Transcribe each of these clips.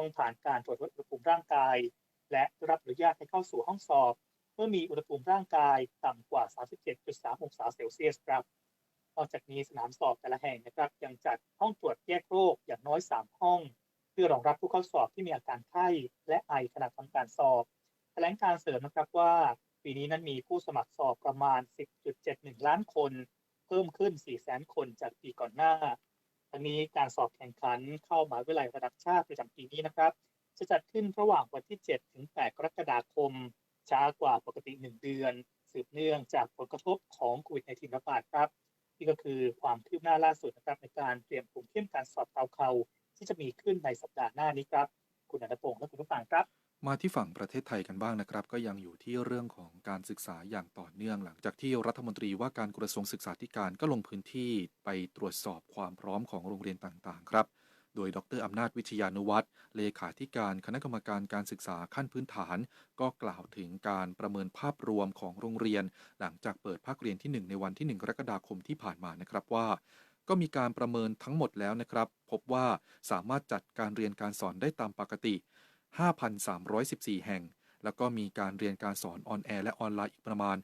ต้องผ่านการตรวจวัดอุณหภูมิร่างกาย และรับอนุญาตให้เข้าสู่ห้องสอบ เมื่อมีอุณหภูมิร่างกายต่ำกว่า 37.3 องศาเซลเซียสครับนอกจากนี้สนามสอบแต่ละแห่งนะครับ ยังจัดห้องตรวจแยกโรคอย่างน้อย 3 ห้อง เพื่อรองรับผู้เข้าสอบที่มีอาการไข้และไอขณะทำการสอบแถลงการเสริมนะครับว่า ปีนี้นั้นมีผู้สมัครสอบประมาณ 10.71 ล้านคน เพิ่มขึ้น 400,000 คนจากปีก่อนหน้า ทั้งนี้การสอบแข่งขันเข้ามหาวิทยาลัยระดับชาติประจำปีนี้นะครับ จะจัดขึ้นระหว่างวันที่ 7 ถึง 8 กรกฎาคม ช้ากว่าปกติ 1 เดือน สืบเนื่องจากผลกระทบของโควิด -19 ระบาดครับนี่ก็คือความคืบหน้าล่าสุดนะครับในการเตรียมกลุ่มเข้มการสอบเตาเขาที่จะมีขึ้นในสัปดาห์หน้านี้ครับ คุณอนันต์พงศ์และคุณผู้ฟังครับ มาที่ฝั่งประเทศไทยกันบ้างนะครับ ก็ยังอยู่ที่เรื่องของการศึกษาอย่างต่อเนื่อง หลังจากที่รัฐมนตรีว่าการกระทรวงศึกษาธิการก็ลงพื้นที่ไปตรวจสอบความพร้อมของโรงเรียนต่างๆ ครับ โดยดรอำนาจวิทยานุวัตรเลขาธิการคณะกรรมการการศึกษาขั้นพื้นฐาน ก็กล่าวถึงการประเมินภาพรวมของโรงเรียน หลังจากเปิดภาคเรียนที่ 1 ในวันที่ 1 กรกฎาคมที่ผ่านมานะครับว่าก็มีการประเมินทั้งหมดแล้วนะครับ พบว่าสามารถจัดการเรียนการสอนได้ตามปกติ 5,314 แห่ง แล้วก็มีการเรียนการสอนออนแอร์และออนไลน์อีกประมาณ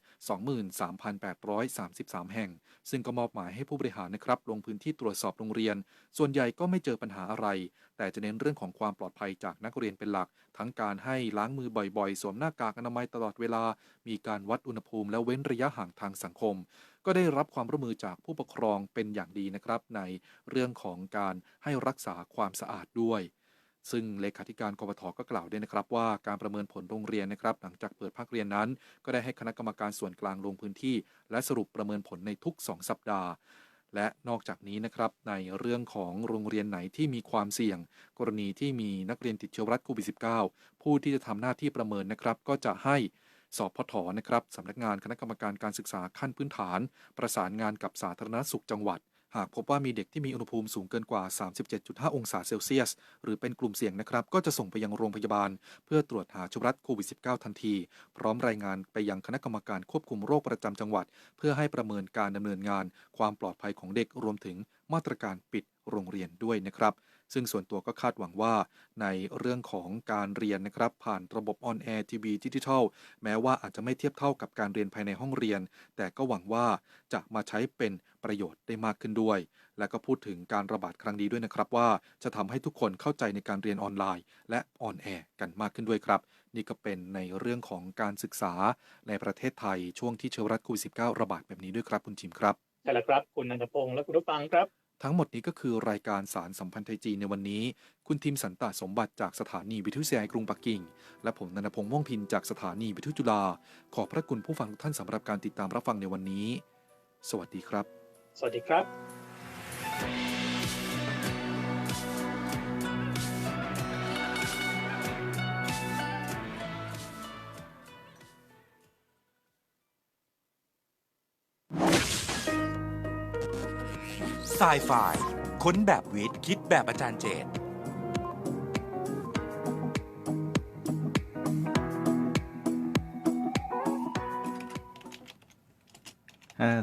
23,833 แห่ง ซึ่งก็มอบหมายให้ผู้บริหารนะครับ ลงพื้นที่ตรวจสอบโรงเรียน ส่วนใหญ่ก็ไม่เจอปัญหาอะไร แต่จะเน้นเรื่องของความปลอดภัยจากนักเรียนเป็นหลัก ทั้งการให้ล้างมือบ่อยๆ สวมหน้ากากอนามัยตลอดเวลา มีการวัดอุณหภูมิและเว้นระยะห่างทางสังคมก็ได้รับความร่วมมือจากผู้ปกครองเป็นอย่างดีนะครับ ในเรื่องของการให้รักษาความสะอาดด้วย ซึ่งเลขาธิการกบทก็กล่าวด้วยนะครับว่าการประเมินผลโรงเรียนนะครับหลังจากเปิดภาคเรียนนั้น ก็ได้ให้คณะกรรมการส่วนกลางลงพื้นที่ และสรุปประเมินผลในทุก 2 สัปดาห์ และนอกจากนี้นะครับในเรื่องของโรงเรียนไหนที่มีความเสี่ยง กรณีที่มีนักเรียนติดเชื้อรัสโควิด -19 ผู้ที่จะทำหน้าที่ประเมินนะครับก็จะให้สอบพทนะครับสำนักงานคณะกรรมการการศึกษาขั้นพื้นฐาน ประสานงานกับสาธารณสุขจังหวัด หากพบว่ามีเด็กที่มีอุณหภูมิสูงเกินกว่า 37.5 องศาเซลเซียส หรือเป็นกลุ่มเสี่ยงนะครับ ก็จะส่งไปยังโรงพยาบาล เพื่อตรวจหาเชื้อไวรัสโควิด -19 ทันที พร้อมรายงานไปยังคณะกรรมการควบคุมโรคประจำจังหวัด เพื่อให้ประเมินการดำเนินงาน ความปลอดภัยของเด็กรวมถึงมาตรการปิดโรงเรียนด้วยนะครับ ซึ่งส่วนตัวก็คาดหวังว่าในเรื่องของการเรียนนะครับ ผ่านระบบออนแอร์ทีวีดิจิทัลแม้ว่าอาจจะไม่เทียบเท่ากับการเรียนภายในห้องเรียน แต่ก็หวังว่าจะมาใช้เป็นประโยชน์ได้มากขึ้นด้วย และก็พูดถึงการระบาดครั้งนี้ด้วยนะครับว่าจะทำให้ทุกคนเข้าใจในการเรียนออนไลน์ และออนแอร์กันมากขึ้นด้วยครับ นี่ก็เป็นในเรื่องของการศึกษาในประเทศไทยช่วงที่เชื้อรัสโควิด -19 ระบาดแบบนี้ด้วยครับคุณจิมครับใช่แล้วครับ คุณอนันต์พงศ์และคุณผู้ฟังครับ ทั้งหมดนี้ก็คือรายการสารสัมพันธ์ไทยจีนในวันนี้ คุณทีมสันตาสมบัติจากสถานีวิทยุเซียงกรุงปักกิ่ง และผมนันพงษ์ม่วงพินจากสถานีวิทยุจุฬา ขอบพระคุณผู้ฟังทุกท่านสำหรับการติดตามรับฟังในวันนี้ สวัสดีครับ สวัสดีครับ s i ไฟค้นแบบวิทย์ คิดแบบอาจารย์เจต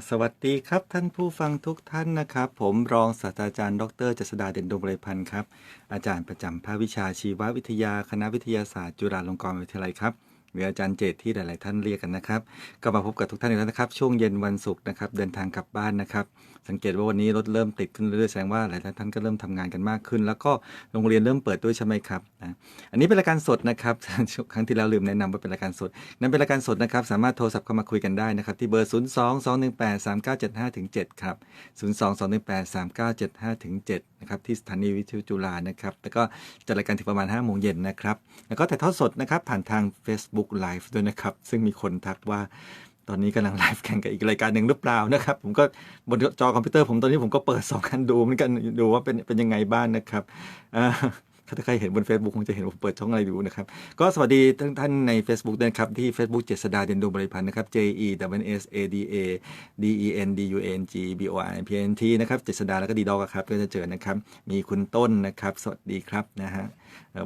สวัสดีครับท่านผู้ฟังทุกท่านนะครับ ผมรองศาสตราจารย์ ดรเจษดาเด่นดงบริพันธ์ครับ อาจารย์ประจำภาควิชาชีววิทยาคณะวิทยาศาสตร์ จุฬาลงกรณ์วิทยาลัยครับ หรืออาจารย์เจตที่หลาย ๆ ท่านเรียกกันนะครับ ก็มาพบกับทุกท่านอีกแล้วนะครับ ช่วงเย็นวันศุกร์นะครับ เดินทางกลับบ้านนะครับ สังเกตว่าวันนี้รถเริ่มติดขึ้นเรื่อย ๆ แสดงว่าหลายท่านก็เริ่มทำงานกันมากขึ้น แล้วก็โรงเรียนเริ่มเปิดด้วยใช่ไหมครับนะอันนี้เป็นรายการสดนะครับครั้งที่แล้วลืมแนะนำว่าเป็นรายการสด นั่นเป็นรายการสดนะครับ สามารถโทรศัพท์เข้ามาคุยกันได้นะครับที่เบอร์ 0 2 2 1 8 3 9 7 5ถึง7ครับ 0 2 2 1 8 3 9 7 5ถึง7 นะครับที่สถานีวิทยุจุฬานะครับแล้วก็จัดรายการถึงประมาณ5โมงเย็นนะครับ แล้วก็ถ่ายทอดสดนะครับผ่านทาง Facebook Live ด้วยนะครับ ซึ่งมีคนทักว่าตอนนี้กำลังไลฟ์แข่งกับอีกรายการหนึ่งหรือเปล่านะครับ ผมก็บนจอคอมพิวเตอร์ผมตอนนี้ผมก็เปิดสองคันดูเหมือนกันดูว่าเป็นเป็นยังไงบ้างนะครับ ถ้าใครเห็นบน Facebook คงจะเห็นผมเปิดช่องอะไรอยู่นะครับ ก็สวัสดีทั้งท่านใน Facebook ด้วยนะครับ ที่ Facebook เจษดาเดนดงบริพันธ์นะครับ J E W S A D A D E N D U N G B O R P N T นะครับ เจษดาแล้วก็ดีดอกครับ ก็จะเจอนะครับ มีคุณต้นนะครับ สวัสดีครับนะฮะ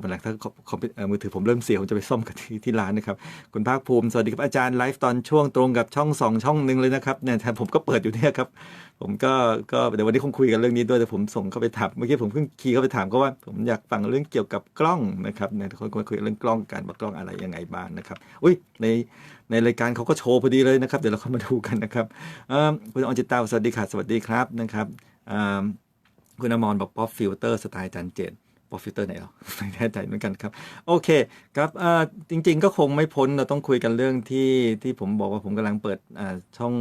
วันหลังถ้าคอมมือถือผมเริ่มเสียผมจะไปซ่อมกันที่ที่ร้านนะครับ คุณภาคภูมิสวัสดีครับอาจารย์ไลฟ์ตอนช่วงตรงกับช่องสองช่องหนึ่งเลยนะครับเนี่ยแต่ผมก็เปิดอยู่เนี่ยครับ ผมก็ก็เดี๋ยววันนี้คงคุยกันเรื่องนี้ด้วยแต่ผมส่งเข้าไปถามเมื่อกี้ผมเพิ่งคีย์เข้าไปถามก็ว่าผมอยากฟังเรื่องเกี่ยวกับกล้องนะครับเนี่ยคนคุยเรื่องกล้องกันว่ากล้องอะไรยังไงบ้างนะครับอุ้ยในในรายการเขาก็โชว์พอดีเลยนะครับเดี๋ยวเราเข้ามาดูกันนะครับเอิ่มคุณออนจิตตาสวัสดีค่ะสวัสดีครับนะครับคุณอมรบอกป๊อปฟิลเตอร์สไตล์จันเจน โปรฟิลเตอร์ไหนเหรอไม่แน่ใจเหมือนกันครับ โอเคครับจริง ๆ ก็คงไม่พ้นเราต้องคุยกันเรื่องที่ที่ผมบอกว่าผมกำลังเปิดช่อง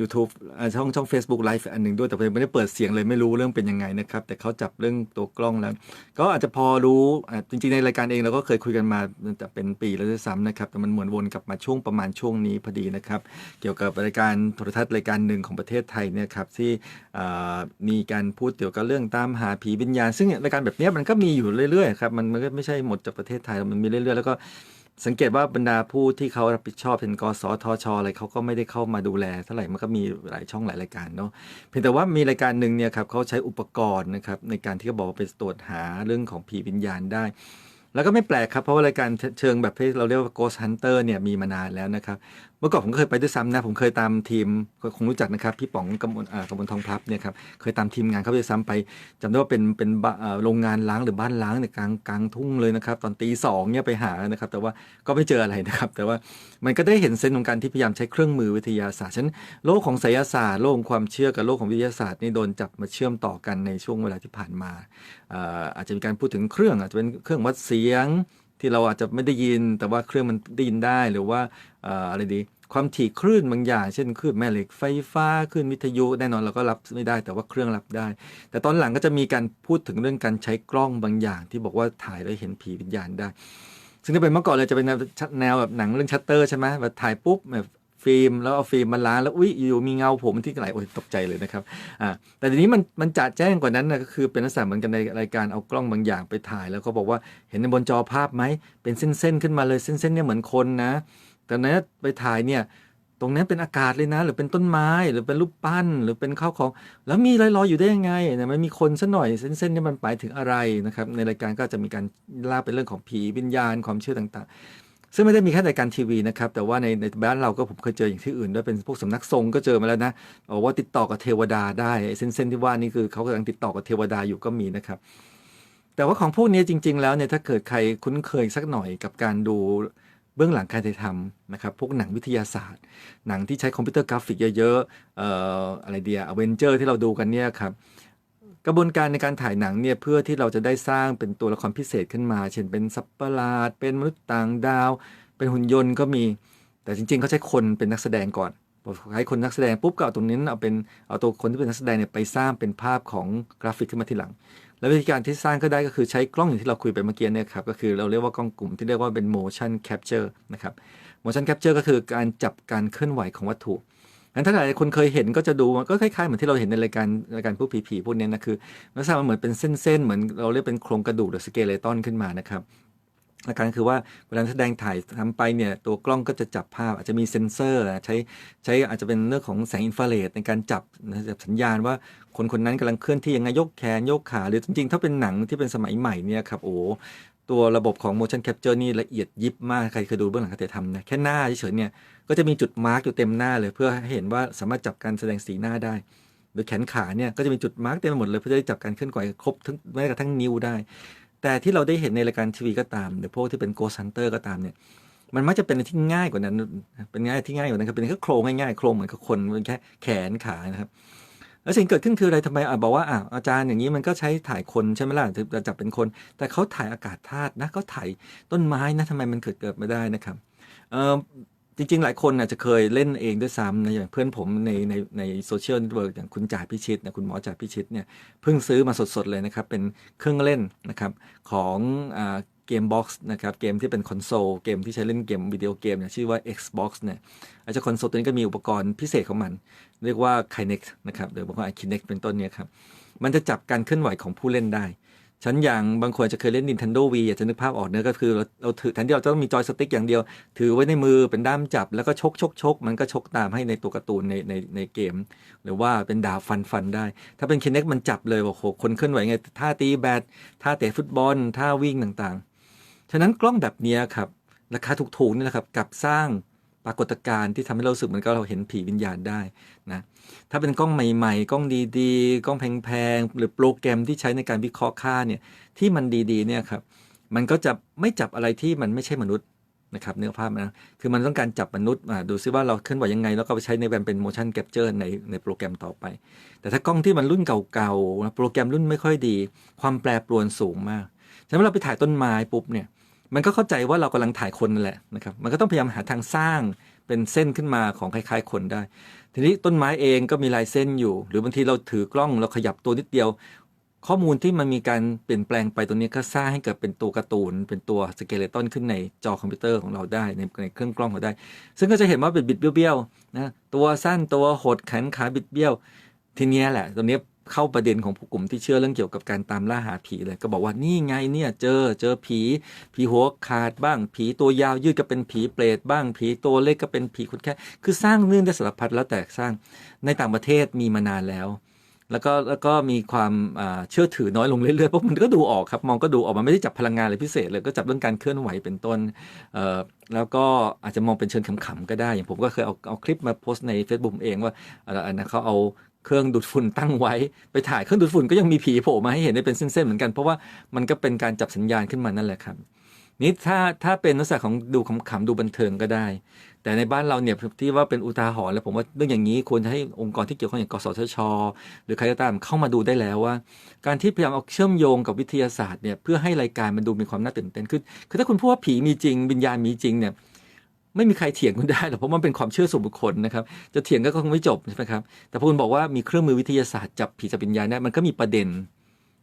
YouTube ช่องช่อง Facebook Live อันหนึ่งด้วย แต่ผมไม่ได้เปิดเสียงเลยไม่รู้เรื่องเป็นยังไงนะครับ แต่เขาจับเรื่องตัวกล้องแล้ว ก็อาจจะพอรู้จริง ๆ ในรายการเองเราก็เคยคุยกันมาแต่เป็นปีแล้วด้วยซ้ำนะครับ แต่มันเหมือนวนกลับมาช่วงประมาณช่วงนี้พอดีนะครับ เกี่ยวกับรายการโทรทัศน์รายการหนึ่งของประเทศไทยเนี่ยครับที่มีการพูดเกี่ยวกับเรื่องตามหาผีวิญญาณ ซึ่งรายการแบบนี้มันก็มีอยู่เรื่อยๆครับมันมันก็ไม่ใช่หมดจากประเทศไทยมันมีเรื่อยๆ แล้วก็ สังเกตว่าบรรดาผู้ที่เขารับผิดชอบเป็นกสทชอะไรเขาก็ไม่ได้เข้ามาดูแลเท่าไหร่มันก็มีหลายช่องหลายรายการเนาะเพียงแต่ว่ามีรายการหนึ่งเนี่ยครับเขาใช้อุปกรณ์นะครับในการที่เขาบอกว่าไปตรวจหาเรื่องของผีวิญญาณได้ แล้วก็ไม่แปลกครับเพราะว่ารายการเชิงแบบที่เราเรียกว่า Ghost Hunter เนี่ยมีมานานแล้วนะครับ มื่อก่อนผมเคยไปด้วยซ้ำนะ ผมเคยตามทีมคงรู้จักนะครับ พี่ป๋องกำมลอ่ากำมลทองพลับเนี่ยครับเคยตามทีมงานเขาไปด้วยซ้ำไปจำได้ว่าเป็นเป็นโรงงานล้างหรือบ้านล้างในกลางกลางทุ่งเลยนะครับ ตอนตีสองเนี่ยไปหานะครับ แต่ว่าก็ไม่เจออะไรนะครับ แต่ว่ามันก็ได้เห็นเซนส์ของการที่พยายามใช้เครื่องมือวิทยาศาสตร์ฉะนันโลกของไสยศาสตร์โลกของความเชื่อกับโลกของวิทยาศาสตร์นี่โดนจับมาเชื่อมต่อกันในช่วงเวลาที่ผ่านมาอาจจะมีการพูดถึงเครื่องอาจจะเป็นเครื่องวัดเสียง ที่เราอาจจะไม่ได้ยิน แต่ว่าเครื่องมันได้ยินได้หรือว่าอะไรดี ความถี่คลื่นบางอย่าง เช่นคลื่นแม่เหล็กไฟฟ้าคลื่นวิทยุแน่นอนเราก็รับไม่ได้ แต่ว่าเครื่องรับได้ แต่ตอนหลังก็จะมีการพูดถึงเรื่องการใช้กล้องบางอย่าง ที่บอกว่าถ่ายแล้วเห็นผีวิญญาณได้ ซึ่งถ้าเป็นเมื่อก่อนเลยจะเป็นแนวแบบหนังเรื่องชัตเตอร์ใช่ไหมแบบถ่ายปุ๊บแบบ ฟิล์มแล้วเอาฟิล์มมาล้างแล้วอุ้ยอยู่มีเงาผมที่ไหลโอ้ยตกใจเลยนะครับอ่าแต่ทีนี้มันมันจะแจ้งกว่านั้นนะก็คือเป็นลักษณะเหมือนกันในรายการเอากล้องบางอย่างไปถ่าย แล้วก็บอกว่าเห็นในบนจอภาพไหมเป็นเส้นๆขึ้นมาเลยเส้นๆเนี่ยเหมือนคนนะแต่นั้นไปถ่ายเนี่ยตรงนั้นเป็นอากาศเลยนะ หรือเป็นต้นไม้หรือเป็นรูปปั้น หรือเป็นข้าวของ แล้วมีลอยๆอยู่ได้ยังไงเนี่ยมันมีคนซะหน่อยเส้นๆเนี่ยมันหมายถึงอะไรนะครับในรายการก็จะมีการล่าเป็นเรื่องของผีวิญญาณความเชื่อต่างๆ ซึ่งไม่ได้มีแค่รายการทีวีนะครับ แต่ว่าในในบ้านเราก็ผมเคยเจออย่างที่อื่นด้วยเป็นพวกสำนักทรงก็เจอมาแล้วนะบอกว่าติดต่อกับเทวดาได้ไอ้เส้นๆที่ว่านี่คือเขากำลังติดต่อกับเทวดาอยู่ก็มีนะครับ แต่ว่าของพวกนี้จริง ๆ แล้วเนี่ยถ้าเกิดใครคุ้นเคยสักหน่อยกับการดูเบื้องหลังการถ่ายทำนะครับ พวกหนังวิทยาศาสตร์ หนังที่ใช้คอมพิวเตอร์กราฟิกเยอะๆเอ่ออะไรเดียอเวนเจอร์ที่เราดูกันเนี่ยครับ กระบวนการในการถ่ายหนังเนี่ยเพื่อที่เราจะได้สร้างเป็นตัวละครพิเศษขึ้นมา เช่นเป็นสัตว์ประหลาด เป็นมนุษย์ต่างดาว เป็นหุ่นยนต์ก็มี แต่จริงๆเขาใช้คนเป็นนักแสดงก่อนพอใช้คนนักแสดงปุ๊บก็เอาตรงนี้เอาเป็นเอาตัวคนที่เป็นนักแสดงเนี่ยไปสร้างเป็นภาพของกราฟิกขึ้นมาทีหลัง แล้ววิธีการที่สร้างก็ได้ก็คือใช้กล้องอย่างที่เราคุยไปเมื่อกี้เนี่ยครับก็คือเราเรียกว่ากล้องกลุ่มที่เรียกว่าเป็น motion capture นะครับ motion capture ก็คือการจับการเคลื่อนไหวของวัตถุ งั้นถ้าหลายคนเคยเห็นก็จะดูมันก็คล้ายๆเหมือนที่เราเห็นในรายการรายการผู้ผีๆพวกนี้นะคือลักษณะมันเหมือนเป็นเส้นๆเหมือนเราเรียกเป็นโครงกระดูกหรือสเกเลตอนขึ้นมานะครับหลักการคือว่าเวลาแสดงถ่ายทำไปเนี่ยตัวกล้องก็จะจับภาพ อาจจะมีเซ็นเซอร์ใช้ใช้อาจจะเป็นเรื่องของแสงอินฟราเรดในการจับนะจับสัญญาณว่าคนคนนั้นกำลังเคลื่อนที่ยังไงยกแขนยกขา หรือจริงๆ ถ้าเป็นหนังที่เป็นสมัยใหม่เนี่ยครับโอ้ ตัวระบบของ motion capture นี่ละเอียดยิบมากใครเคยดูเบื้องหลังการถ่ายทำนะแค่หน้าเฉยๆเนี่ยก็จะมีจุดมาร์กอยู่เต็มหน้าเลย เพื่อให้เห็นว่าสามารถจับการแสดงสีหน้าได้ หรือแขนขาเนี่ยก็จะมีจุดมาร์กเต็มไปหมดเลยเพื่อจะได้จับการเคลื่อนไหวครบทั้งแม้กระทั่งนิ้วได้ แต่ที่เราได้เห็นในรายการทีวีก็ตามหรือพวกที่เป็น Ghost Hunter ก็ตามเนี่ยมันมักจะเป็นที่ง่ายกว่านั้น เป็นง่ายที่ง่ายกว่านั้นคือเป็นแค่โครงง่ายๆโครงเหมือนกับคนเป็นแค่แขนขานะครับ แล้วสิ่งเกิดขึ้นคืออะไรทำไมอะบอกว่าอะอาจารย์อย่างนี้มันก็ใช้ถ่ายคนใช่ไหมล่ะถึงจะจับเป็นคน แต่เขาถ่ายอากาศธาตุนะเขาถ่ายต้นไม้นะทำไมมันเกิดเกิดไมาได้นะครับเออจริงๆ หลายคนอาจจะเคยเล่นเองด้วยซ้ำนะอย่างเพื่อนผมในในในโซเชียลเน็ตเวิร์กอย่างคุณจ่าพิชิตนะคุณหมอจ่าพิชิตเนี่ยเพิ่งซื้อมาสดๆเลยนะครับ เป็นเครื่องเล่นนะครับของอ่า เกมบ็อกซ์นะครับเกมที่เป็นคอนโซลเกมที่ใช้เล่นเกมวิดีโอเกมเนี่ยชื่อว่า Xbox เนี่ยไอาจจะคอนโซลตัวนี้ก็มีอุปกรณ์พิเศษของมัน เรียกว่า Kinect นะครับหรือบางคนอาจ Kinect เป็นต้นเนี่ยครับมันจะจับการเคลื่อนไหวของผู้เล่นได้ฉันอย่างบางคนจะเคยเล่น Nintendo Wii อยากจะนึกภาพออกเนื้อก็คือเราเราถือแทนที่เราจะต้องมีจอยสติ๊กอย่างเดียว ถือไว้ในมือเป็นด้ามจับแล้วก็ชกชกชกมันก็ชกตามให้ในตัวการ์ตูนในในในเกม หรือว่าเป็นดาบฟันฟันได้ ถ้าเป็น Kinect มันจับเลยว่าโหคนเคลื่อนไหวไงท่าตีแบดท่าเตะฟุตบอลท่าวิ่งต่างๆ ฉะนั้นกล้องแบบนี้ครับราคาถูกๆนี่แหละครับกับสร้างปรากฏการณ์ที่ทำให้เราสึกเหมือนกับเราเห็นผีวิญญาณได้นะถ้าเป็นกล้องใหม่ๆ กล้องดีๆ กล้องแพงๆ หรือโปรแกรมที่ใช้ในการวิเคราะห์ค่าเนี่ยที่มันดีๆเนี่ยครับมันก็จะไม่จับอะไรที่มันไม่ใช่มนุษย์นะครับเนื้อภาพนะคือมันต้องการจับมนุษย์มาดูซิว่าเราเคลื่อนไหวยังไง แล้วก็ไปใช้ในแบบเป็น motion capture ในในโปรแกรมต่อไป แต่ถ้ากล้องที่มันรุ่นเก่าๆนะโปรแกรมรุ่นไม่ค่อยดี ความแปรปรวนสูงมากฉะนั้นเวลาไปถ่ายต้นไม้ปุ๊บเนี่ย มันก็เข้าใจว่าเรากำลังถ่ายคนนั่นแหละนะครับมันก็ต้องพยายามหาทางสร้างเป็นเส้นขึ้นมาของคล้ายๆ คนได้ ทีนี้ต้นไม้เองก็มีลายเส้นอยู่ หรือบางทีเราถือกล้องเราขยับตัวนิดเดียว ข้อมูลที่มันมีการเปลี่ยนแปลงไปตรงนี้ก็สร้างให้เกิดเป็นตัวการ์ตูน เป็นตัวสเกเลตันขึ้นในจอคอมพิวเตอร์ของเราได้ในในเครื่องกล้องเราได้ ซึ่งก็จะเห็นว่าเป็นบิดเบี้ยวๆนะตัวสั้นตัวหดแขนขาบิดเบี้ยวทีนี้แหละตรงเนี้ย เข้าประเด็นของผู้กลุ่มที่เชื่อเรื่องเกี่ยวกับการตามล่าหาผีเลย ก็บอกว่านี่ไงเนี่ยเจอเจอผี ผีหัวขาดบ้าง ผีตัวยาวยืดก็เป็นผีเปรตบ้าง ผีตัวเล็กก็เป็นผีคนแค่ คือสร้างเรื่องได้สารพัดแล้วแต่สร้างในต่างประเทศมีมานานแล้ว แล้วก็แล้วก็มีความเชื่อถือน้อยลงเรื่อยๆเพราะมันก็ดูออกครับมองก็ดูออกมันไม่ได้จับพลังงานอะไรพิเศษเลยก็จับเรื่องการเคลื่อนไหวเป็นต้นแล้วก็อาจจะมองเป็นเชิงขำๆก็ได้ อย่างผมก็เคยเอาเอาคลิปมาโพสต์ใน Facebook เองว่าอันนั้นเขาเอา เครื่องดูดฝุ่นตั้งไว้ ไปถ่ายเครื่องดูดฝุ่นก็ยังมีผีโผล่มาให้เห็นได้เป็นเส้นๆเหมือนกัน เพราะว่ามันก็เป็นการจับสัญญาณขึ้นมานั่นแหละครับนี่ถ้าถ้าเป็นลักษณะของดูขำๆดูบันเทิงก็ได้ แต่ในบ้านเราเนี่ยที่ว่าเป็นอุทาหรณ์แล้วผมว่าเรื่องอย่างนี้ควรจะให้องค์กรที่เกี่ยวข้องอย่างกสทช หรือใครก็ตามเข้ามาดูได้แล้วว่า การที่พยายามเอาเชื่อมโยงกับวิทยาศาสตร์เนี่ยเพื่อให้รายการมันดูมีความน่าตื่นเต้นขึ้นคือถ้าคุณพูดว่าผีมีจริงวิญญาณมีจริงเนี่ย ไม่มีใครเถียงคุณได้หรอกเพราะมันเป็นความเชื่อส่วนบุคคลนะครับ จะเถียงก็คงไม่จบใช่ไหมครับแต่พอคุณบอกว่ามีเครื่องมือวิทยาศาสตร์จับผีจับวิญญาณได้มันก็มีประเด็น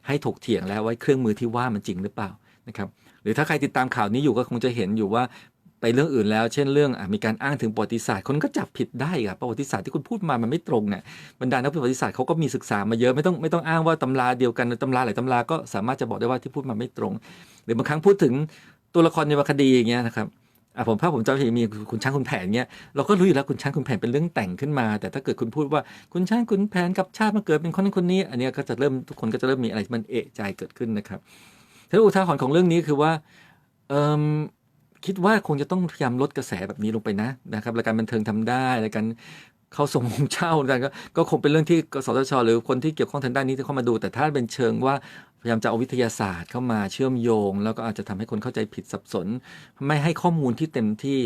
ให้ถกเถียงแล้วว่าเครื่องมือที่ว่ามันจริงหรือเปล่านะครับ หรือถ้าใครติดตามข่าวนี้อยู่ก็คงจะเห็นอยู่ว่าไปเรื่องอื่นแล้ว เช่นเรื่องอมีการอ้างถึงประวัติศาสตร์คนก็จับผิดได้ครับประวัติศาสตร์ที่คุณพูดมามันไม่ตรงเนี่ยบรรดานักประวัติศาสตร์เขาก็มีศึกษามาเยอะไม่ต้องไม่ต้องอ้างว่าตำราเดียวกันตำราหลายตำราก็สามารถจะบอกได้ว่าที่พูดมาไม่ตรง หรือบางครั้งพูดถึงตัวละครในวรรคดีอย่างเงี้ยนะครับ อะผมภาพผมจำไม่ผิดมีคุณช้างคุณแผนเงี้ยเราก็รู้อยู่แล้วคุณช้างคุณแผนเป็นเรื่องแต่งขึ้นมา แต่ถ้าเกิดคุณพูดว่าคุณช้างคุณแผนกับชาติมาเกิดเป็นคนนั้นคนนี้ อันนี้ก็จะเริ่มทุกคนก็จะเริ่มมีอะไรที่มันเอะใจเกิดขึ้นนะครับทีนี้อุทาหรณ์ของเรื่องนี้คือว่าเอ่มคิดว่าคงจะต้องพยายามลดกระแสแบบนี้ลงไปนะนะครับรายการบันเทิงทำได้รายการเข้าส่งเช่าอะไรก็คงเป็นเรื่องที่กสทชหรือคนที่เกี่ยวข้องทางด้านนี้ที่เข้ามาดู แต่ถ้าเป็นเชิงว่า พยายามจะเอาวิทยาศาสตร์เข้ามาเชื่อมโยง แล้วก็อาจจะทำให้คนเข้าใจผิดสับสน ไม่ให้ข้อมูลที่เต็มที่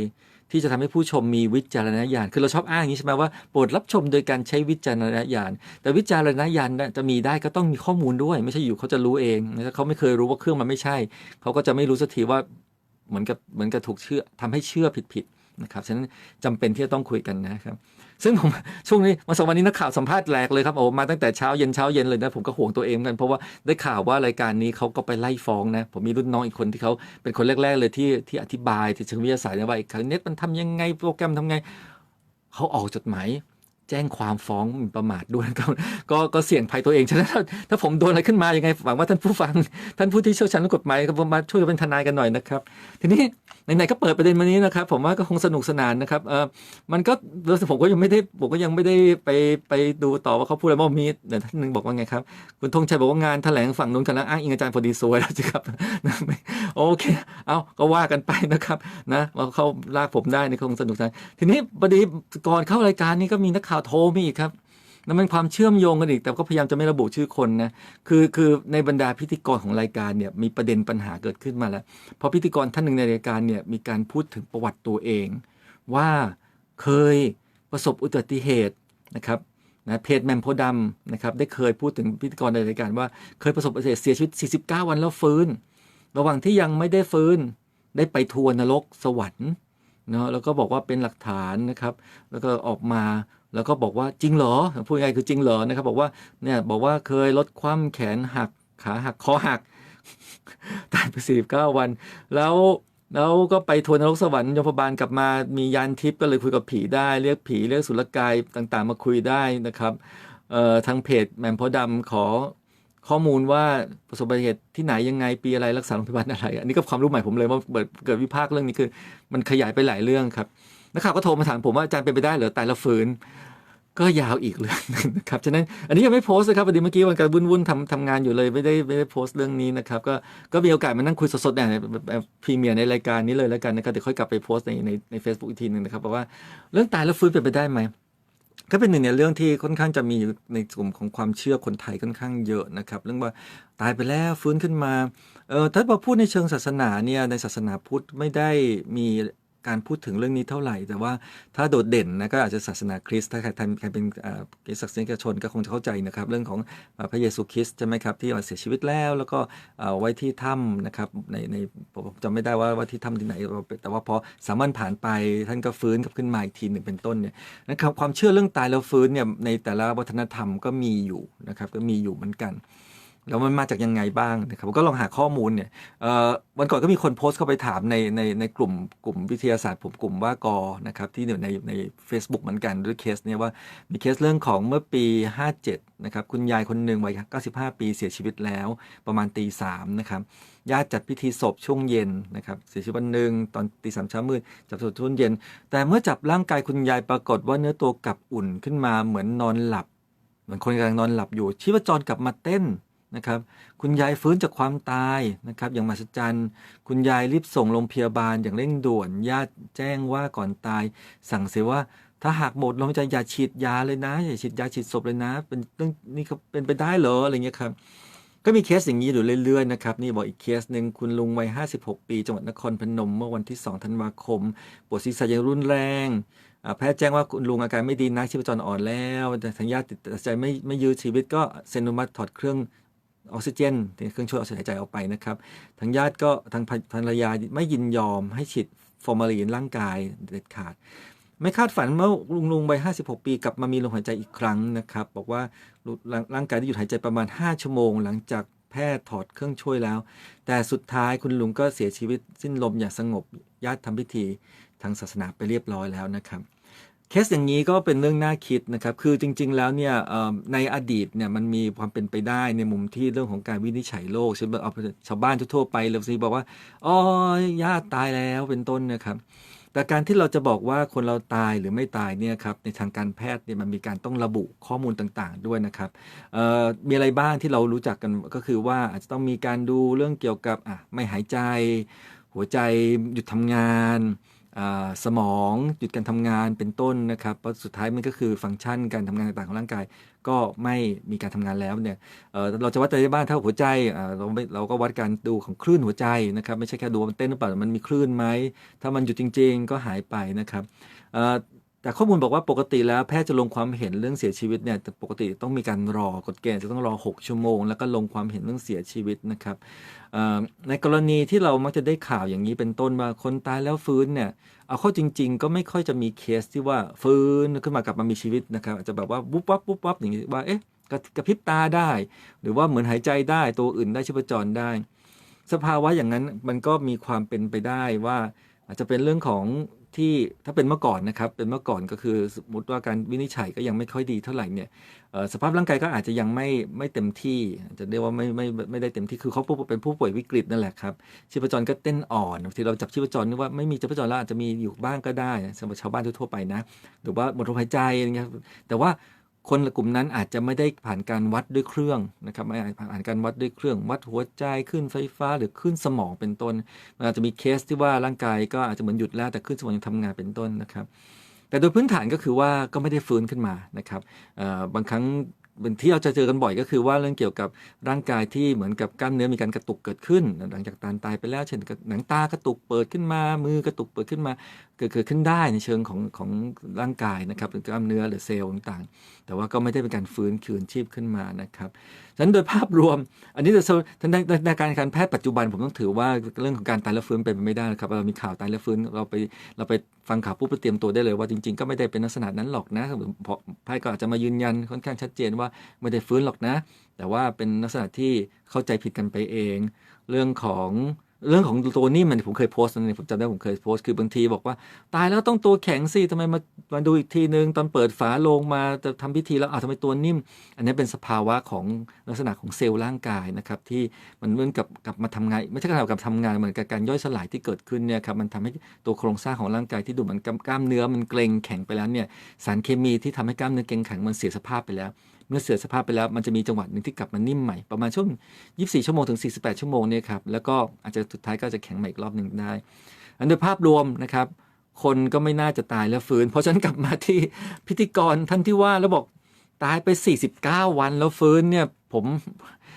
ที่จะทำให้ผู้ชมมีวิจารณญาณ คือเราชอบอ้างอย่างนี้ใช่ไหมว่าโปรดรับชมโดยการใช้วิจารณญาณ แต่วิจารณญาณจะมีได้ก็ต้องมีข้อมูลด้วย ไม่ใช่อยู่เขาจะรู้เองถ้าเขาไม่เคยรู้ว่าเครื่องมันไม่ใช่ เขาก็จะไม่รู้สักทีว่าเหมือนกับเหมือนกับถูกเชื่อทำให้เชื่อผิดๆนะครับ ฉะนั้นจำเป็นที่จะต้องคุยกันนะครับ ซึ่งผมช่วงนี้มาสองวันนี้นักข่าวสัมภาษณ์แหลกเลยครับโอ้มาตั้งแต่เช้าเย็นเช้าเย็นเลยนะผมก็ห่วงตัวเองกัน เพราะว่าได้ข่าวว่ารายการนี้เขาก็ไปไล่ฟ้องนะผมมีรุ่นน้องอีกคนที่เขาเป็นคนแรก ๆ เลยที่ที่อธิบายที่เชิงวิทยาศาสตร์นะว่าไอ้เน็ตมันทำยังไงโปรแกรมทำไงเขาออกจดหมาย จ้งความฟ้องหมิ่นประมาทด้วยก็ก็ก็เสี่ยงภัยตัวเองฉะนั้นถ้าถ้าผมโดนอะไรขึ้นมายังไงหวังว่าท่านผู้ฟัง ท่านผู้ที่เชี่ยวชาญเรื่องกฎหมายก็มาช่วยเป็นทนายกันหน่อยนะครับ ทีนี้ไหนๆก็เปิดประเด็นมานี้นะครับ ผมว่าก็คงสนุกสนานนะครับเออมันก็รู้สึกผมก็ยังไม่ได้ผมก็ยังไม่ได้ไปไปดูต่อว่าเขาพูดอะไรบ้างมีแต่ท่านหนึ่งบอกว่าไงครับคุณธงชัยบอกว่างานแถลงฝั่งนู้นกำลังอ้างอิงอาจารย์พอดีสวยแล้วสิครับโอเค เอาก็ว่ากันไปนะครับนะว่าเขาลากผมได้นี่คงสนุกสนานทีนี้พอดีก่อนเข้ารายการนี้ก็มีนักข่าวโทรมาอีกครับนั่นเป็นความเชื่อมโยงกันอีก แต่ก็พยายามจะไม่ระบุชื่อคนนะ คือคือในบรรดาพิธีกรของรายการเนี่ยมีประเด็นปัญหาเกิดขึ้นมาแล้วเพราะพิธีกรท่านหนึ่งในรายการเนี่ยมีการพูดถึงประวัติตัวเอง ว่าเคยประสบอุบัติเหตุนะครับนะเพจแมมโพดำนะครับได้เคยพูดถึงพิธีกรในรายการว่าเคยประสบอุบัติเหตุเสียชีวิต 49 วันแล้วฟื้น ระหว่างที่ยังไม่ได้ฟื้น ได้ไปทัวร์นรกสวรรค์เนาะแล้วก็บอกว่าเป็นหลักฐานนะครับ แล้วก็ออกมา แล้วก็บอกว่าจริงเหรอพูดง่ายคือจริงเหรอนะครับ บอกว่าเนี่ยบอกว่าเคยลดความแขนหักขาหักคอหักตายไปสี่สิบเก้าวัน แล้วแล้วก็ไปทัวร์นรกสวรรค์ยมพบาลกลับมามียานทิพย์ก็เลยคุยกับผีได้ เรียกผีเรียกสุรกายต่างๆ มาคุยได้นะครับเอ่อทางเพจแหมมโพธิ์ดำขอข้อมูลว่าประสบอุบัติเหตุที่ไหนยังไงปีอะไรรักษาโรงพยาบาลอะไร อันนี้ก็ความรู้ใหม่ผมเลยว่าเกิดวิพากษ์เรื่องนี้คือ มันขยายไปหลายเรื่องครับนักข่าวก็โทรมาถามผมว่าอาจารย์เป็นไปได้เหรอตายล้วฟื้น ก็ยาวอีกเรื่องนึงนะครับ ฉะนั้นอันนี้ยังไม่โพสต์นะครับพอดีเมื่อกี้วันการวุ่นๆทำทำงานอยู่เลยไม่ได้ไม่ได้โพสต์เรื่องนี้นะครับ ก็ก็มีโอกาสมานั่งคุยสดๆเนี่ยพรีเมียร์ในรายการนี้เลยแล้วกันนะครับเดี๋ยวค่อยกลับไปโพสต์ในในในเฟซบุ๊กอีกทีหนึ่งนะครับบอกว่าเรื่องตายแล้วฟื้นเป็นไปได้ไหมก็เป็นหนึ่งในเรื่องที่ค่อนข้างจะมีอยู่ในกลุ่มของความเชื่อคนไทยค่อนข้างเยอะนะครับ เรื่องว่าตายไปแล้วฟื้นขึ้นมาเออถ้าเราพูดในเชิงศาสนาเนี่ยในศาสนาพุทธไม่ได้มี การพูดถึงเรื่องนี้เท่าไหร่ แต่ว่าถ้าโดดเด่นนะก็อาจจะศาสนาคริสต์ถ้าใครทำใครเป็นเอ่อศาสนิกชนก็คงจะเข้าใจนะครับ เรื่องของพระเยซูคริสต์ใช่ไหมครับที่เสียชีวิตแล้ว แล้วก็ไว้ที่ถ้ำนะครับในในผมจำไม่ได้ว่าว่าที่ถ้ำที่ไหน แต่ว่าพอสามวันผ่านไปท่านก็ฟื้นกลับขึ้นมาอีกทีหนึ่งเป็นต้นเนี่ยนะครับความเชื่อเรื่องตายแล้วฟื้นเนี่ยในแต่ละวัฒนธรรมก็มีอยู่นะครับก็มีอยู่เหมือนกัน แล้วมันมาจากยังไงบ้างนะครับผมก็ลองหาข้อมูลเนี่ยวันก่อนก็มีคนโพสต์เข้าไปถามในในในกลุ่มกลุ่มวิทยาศาสตร์ผมกลุ่มว่ากอนะครับที่อยู่ในใน Facebook เหมือนกันด้วยเคสเนี่ยว่ามีเคสเรื่องของเมื่อปี 57นะครับคุณยายคนหนึ่งวัย 95 ปีเสียชีวิตแล้วประมาณตีสามนะครับญาติจัดพิธีศพช่วงเย็นนะครับเสียชีวิตวันหนึ่งตอนตีสามเช้ามืดจับศพช่วงเย็น แต่เมื่อจับร่างกายคุณยายปรากฏว่าเนื้อตัวกลับอุ่นขึ้นมาเหมือนนอนหลับ เหมือนคนกำลังนอนหลับอยู่ชีพจรกลับมาเต้น นะครับ คุณยายฟื้นจากความตายนะครับ อย่างมหัศจรรย์ คุณยายรีบส่งโรงพยาบาลอย่างเร่งด่วน ญาติแจ้งว่าก่อนตาย สั่งเสียว่าถ้าหากหมดลมใจอย่าฉีดยาเลยนะอย่าฉีดยาฉีดศพเลยนะ เป็นเรื่องนี่เขาเป็นไปได้เหรออะไรเงี้ยครับ ก็มีเคสอย่างนี้อยู่เรื่อยๆนะครับนี่บอกอีกเคสหนึ่งคุณลุงวัย 56 ปี จังหวัดนครพนม เมื่อวันที่ 2 ธันวาคมปวดศีรษะอย่างรุนแรงแพทย์แจ้งว่าคุณลุงอาการไม่ดีนักชีพจรอ่อนแล้วแต่ทางญาติติดใจไม่ไม่ยื้อชีวิตก็เซ็นอนุมัติถอดเครื่อง ออกซิเจนเครื่องช่วยออกซิเจนหายใจออกไปนะครับทางญาติก็ทางภรรยาไม่ยินยอมให้ฉีดฟอร์มาลีนร่างกายเด็ดขาด ไม่คาดฝันเมื่อลุงลุงวัย56 ปีกลับมามีลมหายใจอีกครั้งนะครับ บอกว่าร่างร่างกายได้หยุดหายใจประมาณ 5 ชั่วโมง หลังจากแพทย์ถอดเครื่องช่วยแล้ว แต่สุดท้ายคุณลุงก็เสียชีวิตสิ้นลมอย่างสงบญาติทำพิธีทางศาสนาไปเรียบร้อยแล้วนะครับ เคสอย่างนี้ก็เป็นเรื่องน่าคิดนะครับ คือจริง ๆ แล้วเนี่ยในอดีตเนี่ยมันมีความเป็นไปได้ในมุมที่เรื่องของการวินิจฉัยโรคเช่นแบบเอาชาวบ้านทั่วๆไปเลยสิบอกว่าอ๋อญาติตายแล้วเป็นต้นนะครับ แต่การที่เราจะบอกว่าคนเราตายหรือไม่ตายเนี่ยครับในทางการแพทย์เนี่ยมันมีการต้องระบุข้อมูลต่างๆ ด้วยนะครับมีอะไรบ้างที่เรารู้จักกันก็คือว่าอาจจะต้องมีการดูเรื่องเกี่ยวกับไม่หายใจ หัวใจหยุดทำงาน สมองหยุดการทำงานเป็นต้นนะครับเพราะสุดท้ายมันก็คือฟังก์ชันการทำงานต่างๆของร่างกาย ก็ไม่มีการทำงานแล้วเนี่ยเเราจะวัดอะไรได้บ้างถ้าหัวใจเราไม่เราก็วัดการดูของคลื่นหัวใจนะครับไม่ใช่แค่ดูมันเต้นหรือเปล่ามันมีคลื่นไหมถ้ามันหยุดจริง ๆ ก็หายไปนะครับ แต่ข้อมูลบอกว่าปกติแล้วแพทย์จะลงความเห็นเรื่องเสียชีวิตเนี่ยปกติต้องมีการรอกฎเกณฑ์จะต้องรอ 6 ชั่วโมง แล้วก็ลงความเห็นเรื่องเสียชีวิตนะครับในกรณีที่เรามักจะได้ข่าวอย่างนี้เป็นต้นว่าคนตายแล้วฟื้นเนี่ยเอาเข้าจริง ๆ ก็ไม่ค่อยจะมีเคสที่ว่าฟื้นขึ้นมากลับมามีชีวิตนะครับอาจจะแบบว่าวุบวับวุบวับอย่างนี้ว่าเอ๊ะกระกระพริบตาได้ หรือว่าเหมือนหายใจได้ตัวอื่นได้ชีพจรได้ สภาวะอย่างนั้นมันก็มีความเป็นไปได้ว่า อาจจะเป็นเรื่องของ ที่ถ้าเป็นเมื่อก่อนนะครับเป็นเมื่อก่อนก็คือสมมติว่าการวินิจฉัยก็ยังไม่ค่อยดีเท่าไหร่เนี่ยสภาพร่างกายก็อาจจะยังไม่ไม่เต็มที่จะเรียกว่าไม่ไม่ไม่ได้เต็มที่คือเขาเป็นผู้ป่วยวิกฤตนั่นแหละครับชีพจรก็เต้นอ่อนทีเราจับชีพจรนึกว่าไม่มีชีพจรแล้วอาจจะมีอยู่บ้างก็ได้สำหรับชาวบ้านทั่วไปนะหรือว่าหมดลมหายใจอะไรเงี้ยแต่ว่า คนกลุ่มนั้นอาจจะไม่ได้ผ่านการวัดด้วยเครื่องนะครับไม่ผ่านการวัดด้วยเครื่อง วัดหัวใจขึ้นไฟฟ้าหรือขึ้นสมองเป็นต้นมันอาจจะมีเคสที่ว่าร่างกายก็อาจจะเหมือนหยุดแล้วแต่ขึ้นสมองยังทำงานเป็นต้นนะครับ แต่โดยพื้นฐานก็คือว่าก็ไม่ได้ฟื้นขึ้นมานะครับบางครั้ง เป็นที่เราจะเจอกันบ่อยก็คือว่าเรื่องเกี่ยวกับร่างกายที่เหมือนกับกล้ามเนื้อมีการกระตุกเกิดขึ้น หลังจากตายตายไปแล้วเช่นหนังตากระตุกเปิดขึ้นมา มือกระตุกเปิดขึ้นมาเกิดเกิดขึ้นได้ในเชิงของของร่างกายนะครับหรือกล้ามเนื้อหรือเซลล์ต่างๆ แต่ว่าก็ไม่ได้เป็นการฟื้นคืนชีพขึ้นมานะครับ ฉะนั้นโดยภาพรวม อันนี้ในในในการการแพทย์ปัจจุบันผมต้องถือว่าเรื่องของการตายและฟื้นเป็นไปไม่ได้นะครับเรามีข่าวตายและฟื้นเราไปเราไปฟังข่าวปุ๊บไปเตรียมตัวได้เลยว่าจริง ๆ ก็ไม่ได้เป็นลักษณะนั้นหรอกนะเพราะแพทย์ก็อาจจะมายืนยันค่อนข้างชัดเจนว่าไม่ได้ฟื้นหรอกนะ แต่ว่าเป็นลักษณะที่เข้าใจผิดกันไปเอง เรื่องของ เรื่องของตัวนิ่มมันผมเคยโพสต์นะผมจำได้ผมเคยโพสต์คือบางทีบอกว่าตายแล้วต้องตัวแข็งสิทำไมมามาดูอีกทีนึง ตอนเปิดฝาโลงมาจะทำพิธีแล้วอ้าวทำไมตัวนิ่ม อันนี้เป็นสภาวะของลักษณะของเซลล์ร่างกายนะครับที่มันเหมือนกับกลับมาทำงาน ไม่ใช่กลับกับทำงานเหมือนกับการย่อยสลายที่เกิดขึ้นเนี่ยครับมันทำให้ตัวโครงสร้างของร่างกายที่ดูเหมือนกล้ามเนื้อมันเกร็งแข็งไปแล้วเนี่ยสารเคมีที่ทำให้กล้ามเนื้อเกร็งแข็งมันเสียสภาพไปแล้ว เมื่อเสียสภาพไปแล้วมันจะมีจังหวะหนึ่งที่กลับมานิ่มใหม่ ประมาณช่วง 24 ชั่วโมงถึง 48 ชั่วโมงเนี่ยครับแล้วก็อาจจะสุดท้ายก็จะแข็งใหม่อีกรอบหนึ่งได้ อันโดยภาพรวมนะครับ คนก็ไม่น่าจะตายแล้วฟื้น เพราะฉันกลับมาที่พิธีกรท่านที่ว่าแล้วบอกตายไป 49 วันแล้วฟื้นเนี่ยผม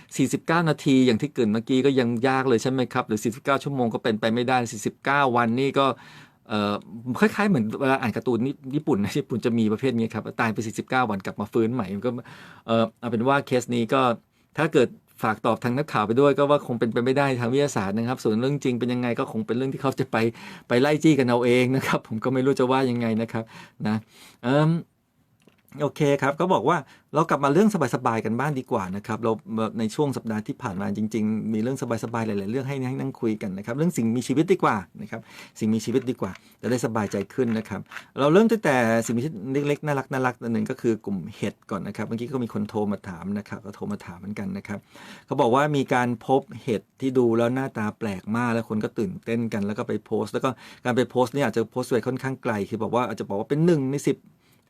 49 นาทีอย่างที่เกินเมื่อกี้ก็ยังยากเลยใช่ไหมครับ หรือ 49 ชั่วโมงก็เป็นไปไม่ได้ 49 วันนี่ก็ คล้ายๆเหมือนเวลาอ่านการ์ตูนญี่ปุ่นนะญี่ปุ่นจะมีประเภทนี้ครับ ตายไป 49 วันกลับมาฟื้นใหม่มันก็เออเอาเป็นว่าเคสนี้ก็ถ้าเกิดฝากตอบทางนักข่าวไปด้วยก็ว่าคงเป็นไปไม่ได้ทางวิทยาศาสตร์นะครับ ส่วนเรื่องจริงเป็นยังไงก็คงเป็นเรื่องที่เขาจะไปไปไล่จี้กันเอาเองนะครับ ผมก็ไม่รู้จะว่ายังไงนะครับนะเอ โอเคครับ ก็บอกว่าเรากลับมาเรื่องสบายๆกันบ้างดีกว่านะครับเราในช่วงสัปดาห์ที่ผ่านมาจริง ๆ มีเรื่องสบายๆหลายๆเรื่องให้ให้นั่งคุยกันนะครับ เรื่องสิ่งมีชีวิตดีกว่านะครับ สิ่งมีชีวิตดีกว่าจะได้สบายใจขึ้นนะครับ เราเริ่มตั้งแต่สิ่งมีชีวิตเล็กๆน่ารักน่ารักอันหนึ่งก็คือกลุ่มเห็ดก่อนนะครับเมื่อกี้ก็มีคนโทรมาถามนะครับก็โทรมาถามเหมือนกันนะครับเขาบอกว่ามีการพบเห็ดที่ดูแล้วหน้าตาแปลกมากแล้วคนก็ตื่นเต้นกัน แล้วก็ไปโพสต์ แล้วก็การไปโพสต์เนี่ยอาจจะโพสต์ไว้ค่อนข้างไกล คือบอกว่าอาจจะบอกว่าเป็นหนึ่งในสิบ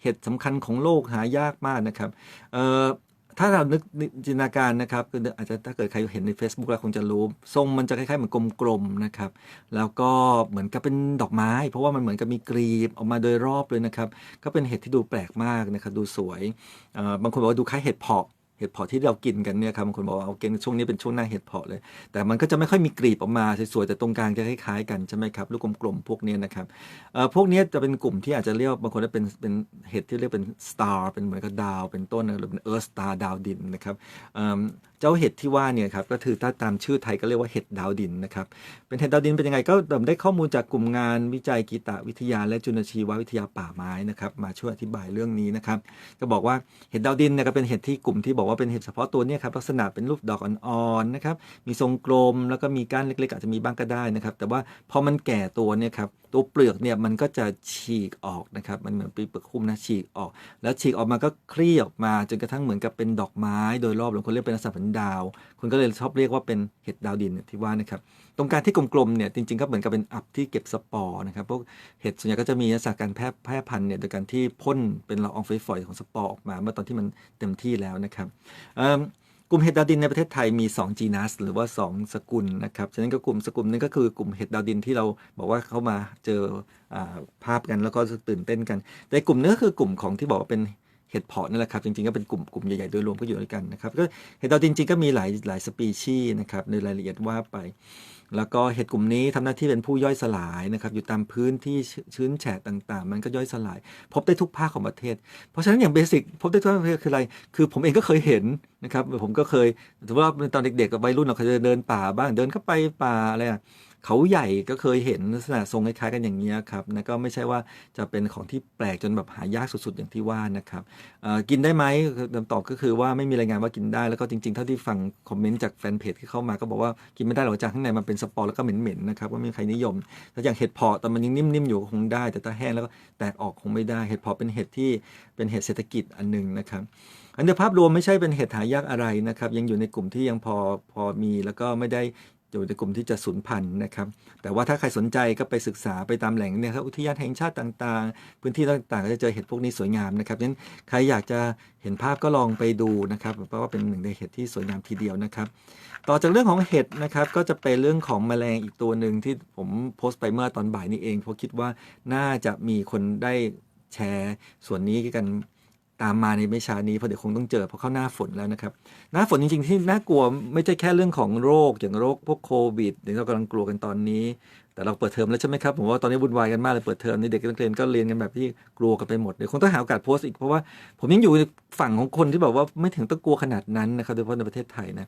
ห็ดสำคัญของโลกหายากมากนะครับเอ่อถ้าเรานึกจินตนาการนะครับคืออาจจะถ้าเกิดใครเห็นใน Facebook แล้วคงจะรู้ ทรงมันจะคล้ายๆเหมือนกลมๆนะครับ แล้วก็เหมือนกับเป็นดอกไม้ เพราะว่ามันเหมือนกับมีกรีบออกมาโดยรอบเลยนะครับ ก็เป็นเห็ดที่ดูแปลกมากนะครับ ดูสวยเอ่อบางคนบอกว่าดูคล้ายเห็ดเพาะ เห็ดเพาะที่เรากินกันเนี่ยครับบางคนบอกว่าเอาเกณฑ์ช่วงนี้เป็นช่วงหน้าเห็ดเพาะเลย แต่มันก็จะไม่ค่อยมีกรีบออกมาสวยๆแต่ตรงกลางจะคล้ายๆกันใช่ไหมครับลูกกลมๆพวกนี้นะครับเอ่อพวกนี้จะเป็นกลุ่มที่อาจจะเรียกว่าบางคนจะเป็นเป็นเห็ดที่เรียกเป็นสตาร์เป็นเหมือนกับดาว เป็นต้นหรือเป็นเอิร์ธสตาร์ดาวดินนะครับเอิ่มเจ้าเห็ดที่ว่าเนี่ยครับก็คือถ้าตามชื่อไทยก็เรียกว่าเห็ดดาวดินนะครับเป็นเห็ดดาวดินเป็นยังไงก็ได้ข้อมูลจากกลุ่มงานวิจัยกีตวิทยา และจุลชีววิทยาป่าไม้นะครับมาช่วยอธิบายเรื่องนี้นะครับก็บอกว่าเห็ดดาวดินเนี่ยก็เป็นเห็ดที่กลุ่มที่บอกว่าเป็นเห็ดเฉพาะตัวเนี่ยครับลักษณะเป็นรูปดอกอ่อนๆนะครับมีทรงกลมแล้วก็มีก้านเล็กๆอาจจะมีบ้างก็ได้นะครับแต่ว่าพอมันแก่ตัวเนี่ยครับตัวเปลือกเนี่ยมันก็จะฉีกออกนะครับมันเหมือนปีเปลือกคุ้มนะฉีกออก แล้วฉีกออกมาก็คลี่ออกมาจนกระทั่งเหมือนกับเป็นดอกไม้โดยรอบบางคนเรียกเป็นลักษณะเหมือนดาวคนก็เลยชอบเรียกว่าเป็นเห็ดดาวดินที่ว่านะครับ ตรงการที่กลมๆเนี่ยจริงๆ ก็เหมือนกับเป็นอับที่เก็บสปอร์นะครับพวกเห็ดส่วนใหญ่ก็จะมีลักษณะการแพร่แพร่พันธุ์เนี่ยโดยการที่พ่นเป็นละอองฝอยๆของสปอร์ออกมา เมื่อตอนที่มันเต็มที่แล้วนะครับกลุ่มเห็ดดาวดินในประเทศไทยมี 2 จีนัส หรือว่า 2 สกุลนะครับฉะนั้นก็กลุ่มสกุลนึงก็คือกลุ่มเห็ดดาวดินที่เราบอกว่าเข้ามาเจออภาพกันแล้วก็ตื่นเต้นกัน แต่กลุ่มนี้ก็คือกลุ่มของที่บอกว่าเป็น เห็ดเพาะนั่นแหละครับจริงๆก็เป็นกลุ่มกลุ่มใหญ่ๆโดยรวมก็อยู่ด้วยกันนะครับก็เห็ดดาวจริงๆก็มีหลายหลายสปีชีส์นะครับในรายละเอียดว่าไป แล้วก็เห็ดกลุ่มนี้ทำหน้าที่เป็นผู้ย่อยสลายนะครับอยู่ตามพื้นที่ชื้นแฉะต่างๆ มันก็ย่อยสลาย พบได้ทุกภาคของประเทศ เพราะฉะนั้นอย่างเบสิกพบได้ทุกภาคประเทศคืออะไร คือผมเองก็เคยเห็นนะครับผมก็เคยถือว่าตอนเด็กๆกับวัยรุ่นเราเคยเดินป่าบ้างเดินเข้าไปป่าอะไรอะ เขาใหญ่ก็เคยเห็นลักษณะทรงคล้ายๆกันอย่างนี้ครับนะก็ไม่ใช่ว่าจะเป็นของที่แปลกจนแบบหายากสุดๆอย่างที่ว่านะครับกินได้ไหมคำตอบก็คือว่าไม่มีรายงานว่ากินได้แล้วก็จริงๆเท่าที่ฟังคอมเมนต์จากแฟนเพจที่เข้ามาก็บอกว่ากินไม่ได้หรอกจากข้างในมันเป็นสปอร์แล้วก็เหม็นๆนะครับว่าไม่มีใครนิยมแต่อย่างเห็ดเพาะแต่มันยังนิ่มๆอยู่คงได้ แต่ถ้าแห้งแล้วก็แตกออกคงไม่ได้เห็ดเพาะเป็นเห็ดที่เป็นเห็ดเศรษฐกิจอันหนึงนะครับอันเดียภาพรวมไม่ใช่เป็นเห็ดหายากอะไรนะครับยังอยู่ในกลุ่มที่ยังพอพอมีแล้วก็ไม่ได้ อยู่ในกลุ่มที่จะสูญพันธุ์นะครับ แต่ว่าถ้าใครสนใจก็ไปศึกษาไปตามแหล่งเนี่ยครับอุทยานแห่งชาติต่างๆ พื้นที่ต่างๆก็จะเจอเห็ดพวกนี้สวยงามนะครับฉะนั้นใครอยากจะเห็นภาพก็ลองไปดูนะครับ เพราะว่าเป็นหนึ่งในเห็ดที่สวยงามทีเดียวนะครับ ต่อจากเรื่องของเห็ดนะครับก็จะเป็นเรื่องของแมลงอีกตัวหนึ่งที่ผมโพสต์ไปเมื่อตอนบ่ายนี้เองเพราะคิดว่าน่าจะมีคนได้แชร์ส่วนนี้กัน ตามมาในไม่ช้านี้เพราะเดี๋ยวคงต้องเจอเพราะเข้าหน้าฝนแล้วนะครับ หน้าฝนจริง ๆ ที่น่ากลัวไม่ใช่แค่เรื่องของโรคอย่างโรคพวกโควิดที่เรากำลังกลัวกันตอนนี้ แต่เราเปิดเทอมแล้วใช่ไหมครับผมว่าตอนนี้วุ่นวายกันมากเลยเปิดเทอมนี่เด็กนักเรียนก็เรียนกันแบบที่กลัวกันไปหมดเดี๋ยวคงต้องหาโอกาสโพสต์อีกเพราะว่าผมยังอยู่ในฝั่งของคนที่แบบว่าไม่ถึงต้องกลัวขนาดนั้นนะครับโดยเฉพาะในประเทศไทยนะ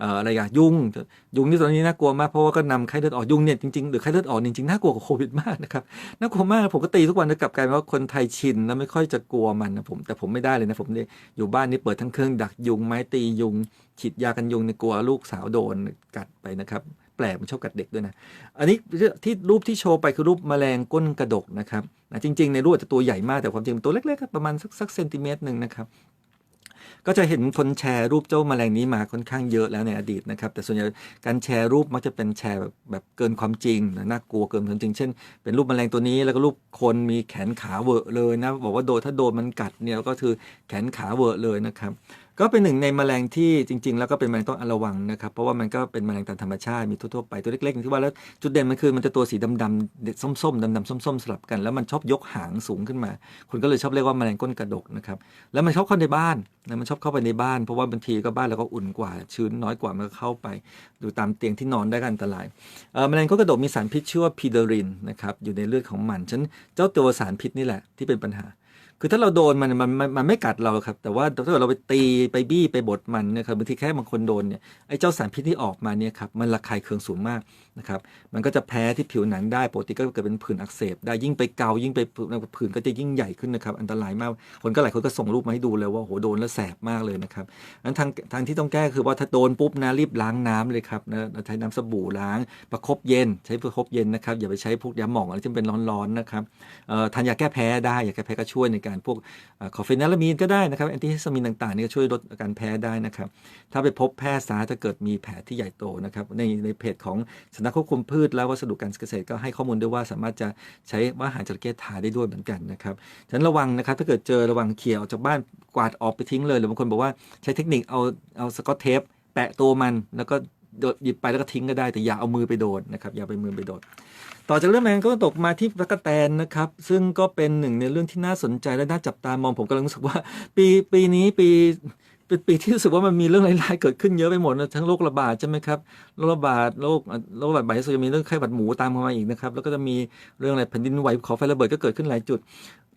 เอ่ออะไรอะยุงยุงนี่ตอนนี้น่ากลัวมากเพราะว่าก็นำไข้เลือดออกยุงเนี่ยจริงๆหรือไข้เลือดออกจริงๆน่ากลัวกว่าโควิดมากนะครับน่ากลัวมากผมก็ตีทุกวันแล้วกลับกลายเป็นว่าคนไทยชินแล้วไม่ค่อยจะกลัวมันนะผมแต่ผมไม่ได้เลยนะผมเนี่ยอยู่บ้านนี่เปิดทั้งเครื่องดักยุงไม้ตียุงฉีดยากันยุงในยกลัวลูกสาวโดนกัดไปนะครับ แปลกมันชอบกัดเด็กด้วยนะ อันนี้ที่รูปที่โชว์ไปคือรูปแมลงก้นกระดกนะครับนะจริง ๆ ในรูปจะตัวใหญ่มากแต่ความจริงตัวเล็กๆประมาณสักสักเซนติเมตรหนึ่งนะครับก็จะเห็นคนแชร์รูปเจ้าแมลงนี้มาค่อนข้างเยอะแล้วในอดีตนะครับ แต่ส่วนใหญ่การแชร์รูปมักจะเป็นแชร์แบบแบบเกินความจริงนะน่ากลัวเกินความจริง เช่น เป็นรูปแมลงตัวนี้แล้วก็รูปคนมีแขนขาเวอะเลยนะบอกว่าโดนถ้าโดนมันกัดเนี่ยก็คือแขนขาเวอะเลยนะครับ ก็เป็นหนึ่งในแมลงที่จริง ๆ แล้วก็เป็นแมลงต้องระวังนะครับ เพราะว่ามันก็เป็นแมลงตามธรรมชาติมีทั่วๆไปตัวเล็กๆอย่างที่ว่าแล้วจุดเด่นมันคือมันจะตัวสีดำๆส้มๆดำๆส้มๆสลับกันแล้วมันชอบยกหางสูงขึ้นมา คนก็เลยชอบเรียกว่าแมลงก้นกระดกนะครับแล้วมันชอบเข้าในบ้านนะมันชอบเข้าไปในบ้าน เพราะว่าบางทีก็บ้านเราก็อุ่นกว่า ชื้นน้อยกว่ามันก็เข้าไปอยู่ตามเตียงที่นอนได้ก็อันตรายแมลงก้นกระดกมีสารพิษชื่อว่าพีเดรินนะครับอยู่ในเลือดของมันฉันเจ้าตัวสารพิษนี่แหละที่เป็นปัญหา คือถ้าเราโดนมันมันมันมันไม่กัดเราครับ แต่ว่าถ้าเกิดเราไปตีไปบี้ไปบดมันนะครับบางทีแค่บางคนโดนเนี่ยไอ้เจ้าสารพิษที่ออกมาเนี่ยครับมันระคายเคืองสูงมากนะครับมันก็จะแพ้ที่ผิวหนังได้ปกติก็เกิดเป็นผื่นอักเสบได้ยิ่งไปเกายิ่งไปผื่นก็จะยิ่งใหญ่ขึ้นนะครับอันตรายมากคนก็หลายคนก็ส่งรูปมาให้ดูเลยว่าโหโดนแล้วแสบมากเลยนะครับอันทางทางที่ต้องแก้คือว่าถ้าโดนปุ๊บนะรีบล้างน้ำเลยครับนะใช้น้ำสบู่ล้างประคบเย็น ใช้ประคบเย็นนะครับอย่าไปใช้พวกยาหม่องอะไรที่เป็นร้อนๆนะครับเอ่อทานยาแก้แพ้ได้ยาแก้แพ้ก็ช่วยในการพวกคอฟเฟนนาลามีนก็ได้นะครับแอนติฮิสตามีนต่างๆนี่ก็ช่วยลดอาการแพ้ได้นะครับ ถ้าไปพบแพทย์ซาถ้าเกิดมีแผลที่ใหญ่โตนะครับ ในในเพจของสำนักควบคุมพืชและวัสดุการเกษตรก็ให้ข้อมูลด้วยว่าสามารถจะใช้ว่าอาหารจระเข้ทาได้ด้วยเหมือนกันนะครับฉะนั้นระวังนะครับถ้าเกิดเจอระวังเขี่ยออกจากบ้านกวาดออกไปทิ้งเลยหรือบางคนบอกว่าใช้เทคนิคเอาเอาสกอตเทปแปะตัวมันแล้วก็ โดดหยิบไปแล้วก็ทิ้งก็ได้ แต่อย่าเอามือไปโดนนะครับอย่าไปมือไปโดนต่อจากเรื่องแมงก็ตกมาที่ตะกแตนนะครับ ซึ่งก็เป็นหนึ่งในเรื่องที่น่าสนใจและน่าจับตามองผมกำลังรู้สึกว่า ปีปีนี้ปีเป็นปีที่รู้สึกว่ามันมีเรื่องร้ายๆเกิดขึ้นเยอะไปหมดนะทั้งโรคระบาดใช่ไหมครับโรคระบาดโรคโรคระบาดใบสุจะมีเรื่องไข้หวัดหมูตามเข้ามาอีกนะครับแล้วก็จะมีเรื่องอะไรแผ่นดินไหวขอไฟระเบิดก็เกิดขึ้นหลายจุด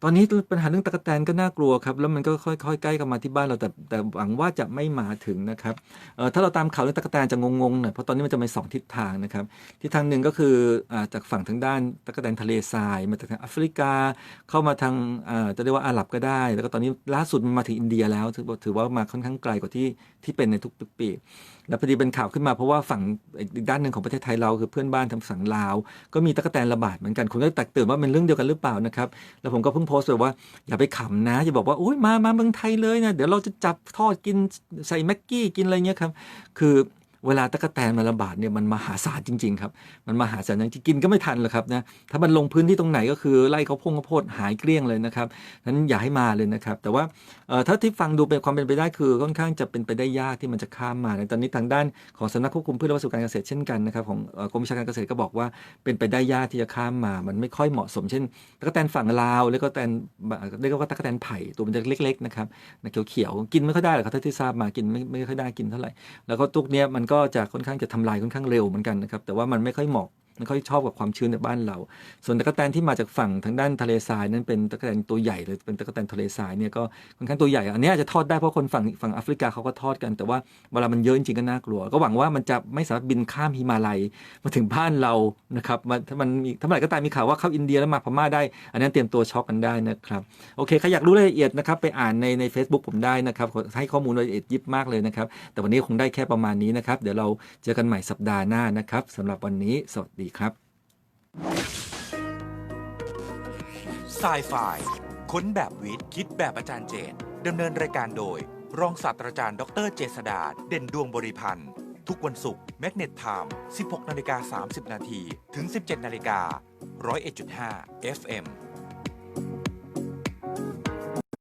ตอนนี้ปัญหาเรื่องตะกแตนก็น่ากลัวครับ แล้วมันก็ค่อยๆใกล้เข้ามาที่บ้านเราแต่แต่หวังว่าจะไม่มาถึงนะครับเอ่อถ้าเราตามข่าวเรื่องตะกแตนจะงงๆหน่อยเพราะตอนนี้มันจะมีสองทิศทางนะครับทิศทางหนึ่งก็คืออาจากฝั่งทางด้านตะกแตนทะเลทรายมาจากทางแอฟริกา เข้ามาทางอ่าจะเรียกว่าอาหรับก็ได้ แล้วก็ตอนนี้ล่าสุดมันมาถึงอินเดียแล้วถือว่าถือว่ามาค่อนข้างไกลกว่าที่ที่เป็นในทุกปีแล้วพอดีเป็นข่าวขึ้นมาเพราะว่าฝั่งอีกด้านหนึ่งของประเทศไทยเราคือเพื่อนบ้านทางฝั่งลาว ก็มีตะกแตนระบาดเหมือนกันคนก็ตักเตือนว่าเป็นเรื่องเดียวกันหรือเปล่านะครับแล้วผมก็เพิ่งโพสต์แบบว่าอย่าไปขำนะอย่าบอกว่าโอ้ยมามาเมืองไทยเลยนะเดี๋ยวเราจะจับทอดกินใส่แม็กกี้กินอะไรเงี้ยครับ คือ เวลาตะกแตนมันระบาดเนี่ยมันมหาศาลจริง ๆ ครับ มันมหาศาลจริงๆกินก็ไม่ทันหรอกครับนะถ้ามันลงพื้นที่ตรงไหนก็คือไล่เขาพงข้าวโพดหายเกลี้ยงเลยนะครับนั้นอย่าให้มาเลยนะครับ แต่ว่าเอ่อถ้าที่ฟังดูเป็นความเป็นไปได้คือค่อนข้างจะเป็นไปได้ยากที่มันจะข้ามมาในตอนนี้ทางด้านของสำนักควบคุมพืชและวัสดุการเกษตรเช่นกันนะครับของกรมวิชาการเกษตรก็บอกว่าเป็นไปได้ยากที่จะข้ามมา มันไม่ค่อยเหมาะสมเช่นตะกแตนฝั่งลาวแล้วก็แตนเรียกว่าตะกแตนไผ่ตัวมันจะเล็ก ๆ นะครับนะเขียวๆกินไม่ค่อยได้หรอกครับถ้าที่ทราบมากินไม่ไม่ค่อยได้กินเท่าไหร่แล้วก็ตุกเนี้ยมันก็จะค่อนข้างจะทำลายค่อนข้างเร็วเหมือนกันนะครับแต่ว่ามันไม่ค่อยเหมาะ ไม่ค่อยชอบกับความชื้นในบ้านเรา ส่วนตะกแตนที่มาจากฝั่งทางด้านทะเลทรายนั้นเป็นตะกแตนตัวใหญ่เลยเป็นตะกแตนทะเลทรายเนี่ยก็ค่อนข้างตัวใหญ่ อันนี้อาจจะทอดได้เพราะคนฝั่งฝั่งแอฟริกาเขาก็ทอดกัน แต่ว่าเวลามันเยอะจริงๆก็น่ากลัว ก็หวังว่ามันจะไม่สามารถบินข้ามฮิมาลัยมาถึงบ้านเรานะครับมาถ้ามันมีถ้าเมื่อไหร่ก็ตามมีข่าวว่าเข้าอินเดียแล้วมาพม่าได้ อันนั้นเตรียมตัวช็อกกันได้นะครับโอเคใครอยากรู้รายละเอียดนะครับไปอ่านในใน Facebook ผมได้นะครับให้ข้อมูลรายละเอียดยิบมากเลยนะครับแต่วันนี้คงได้แค่ประมาณนี้นะครับเดี๋ยวเราเจอกันใหม่สัปดาห์หน้านะครับสำหรับวันนี้สวัสดีครับ s i ไฟค้นแบบวิทย์ คิดแบบอาจารย์เจตดำเนินรายการโดย รองศาสตราจารย์ ดรเจษดา เด่นดวงบริพันธ์ ทุกวันศุกร์แมกเนตไทม์ 16 นาฬิกา 30 นาที ถึง 17 นาฬิกา101.5 FM